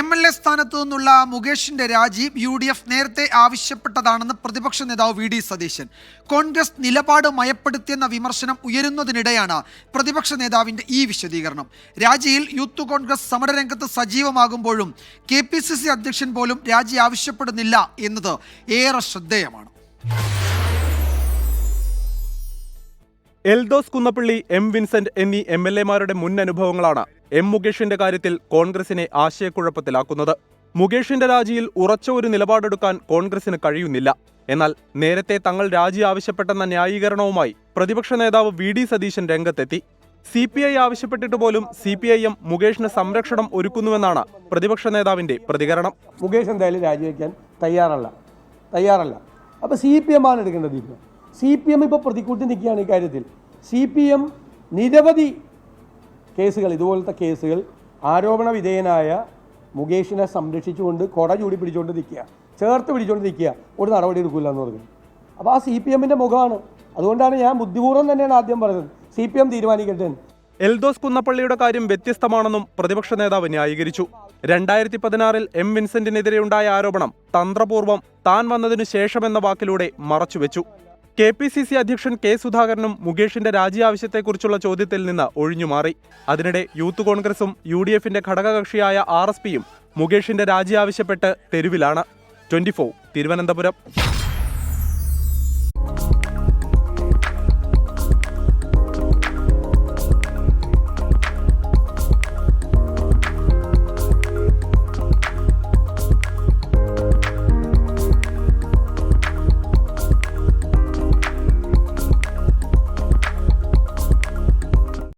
M L A സ്ഥാനത്തു നിന്നുള്ള മുകേഷിന്റെ രാജി യു ഡി എഫ് നേരത്തെ ആവശ്യപ്പെട്ടതാണെന്ന് പ്രതിപക്ഷ നേതാവ് വി ഡി സതീശൻ. കോൺഗ്രസ് നിലപാട് മയപ്പെടുത്തിയെന്ന വിമർശനം ഉയരുന്നതിനിടെയാണ് പ്രതിപക്ഷ നേതാവിന്റെ ഈ വിശദീകരണം. രാജിയിൽ യൂത്ത് കോൺഗ്രസ് സമരരംഗത്ത് സജീവമാകുമ്പോഴും കെ പി സി സി അധ്യക്ഷൻ പോലും രാജി ആവശ്യപ്പെടുന്നില്ല എന്നത് ഏറെ ശ്രദ്ധേയമാണ്. എൽദോസ് കുന്നപ്പള്ളി എം വിൻസെന്റ് എന്നീ എം എൽ എമാരുടെ മുൻ അനുഭവങ്ങളാണ് എം മുകേഷിന്റെ കാര്യത്തിൽ കോൺഗ്രസിനെ ആശയക്കുഴപ്പത്തിലാക്കുന്നത്. മുകേഷിന്റെ രാജിയിൽ ഉറച്ച ഒരു നിലപാടെടുക്കാൻ കോൺഗ്രസിന് കഴിയുന്നില്ല. എന്നാൽ നേരത്തെ തങ്ങൾ രാജി ആവശ്യപ്പെട്ടെന്ന ന്യായീകരണവുമായി പ്രതിപക്ഷ നേതാവ് വി ഡി സതീശൻ രംഗത്തെത്തി. സി പി ഐ ആവശ്യപ്പെട്ടിട്ട് പോലും സി പി ഐ എം മുകേഷിന് സംരക്ഷണം ഒരുക്കുന്നുവെന്നാണ് പ്രതിപക്ഷ നേതാവിന്റെ പ്രതികരണം. മുകേഷ് എന്തായാലും രാജിവെക്കാൻ തയ്യാറല്ല. തയ്യാറല്ല. അപ്പോൾ സി പി എം ആണ് എടുക്കേണ്ട തീരുമാനം. സി പി എം ഇപ്പോൾ പ്രതിക്കൂട്ടി നിൽക്കുകയാണ് ഈ കാര്യത്തിൽ. സി പി എം നിരവധി കേസുകൾ ഇതുപോലത്തെ കേസുകൾ ആരോപണ വിധേയനായ മുകേഷിനെ സംരക്ഷിച്ചുകൊണ്ട് കൊട ചൂടി പിടിച്ചുകൊണ്ട് നിൽക്കുക ചേർത്ത് പിടിച്ചുകൊണ്ട് നിൽക്കുക ഒരു നടപടി എടുക്കില്ല എന്ന് പറഞ്ഞു. അപ്പോൾ ആ സി പി എമ്മിന്റെ മുഖമാണ്. അതുകൊണ്ടാണ് ഞാൻ ബുദ്ധിപൂർവം തന്നെയാണ് ആദ്യം പറഞ്ഞത്. സി പി എം തീരുമാനിക്കട്ടെ എൽദോസ് കുന്നപ്പള്ളിയുടെ കാര്യം വ്യത്യസ്തമാണെന്നും പ്രതിപക്ഷ നേതാവ് ന്യായീകരിച്ചു. രണ്ടായിരത്തി പതിനാറിൽ എം വിൻസെന്റിനെതിരെയുണ്ടായ ആരോപണം തന്ത്രപൂർവം താൻ വന്നതിനു ശേഷമെന്ന വാക്കിലൂടെ മറച്ചുവെച്ചു. കെ പി സി സി അധ്യക്ഷൻ കെ സുധാകരനും മുകേഷിന്റെ രാജി ആവശ്യത്തെക്കുറിച്ചുള്ള ചോദ്യത്തിൽ നിന്ന് ഒഴിഞ്ഞുമാറി അതിനിടെ യൂത്ത് കോൺഗ്രസും യു ഡി എഫിന്റെ ഘടകകക്ഷിയായ ആർ എസ് പിയും മുകേഷിന്റെ രാജി ആവശ്യപ്പെട്ട് തെരുവിലാണ്. ട്വന്റി തിരുവനന്തപുരം.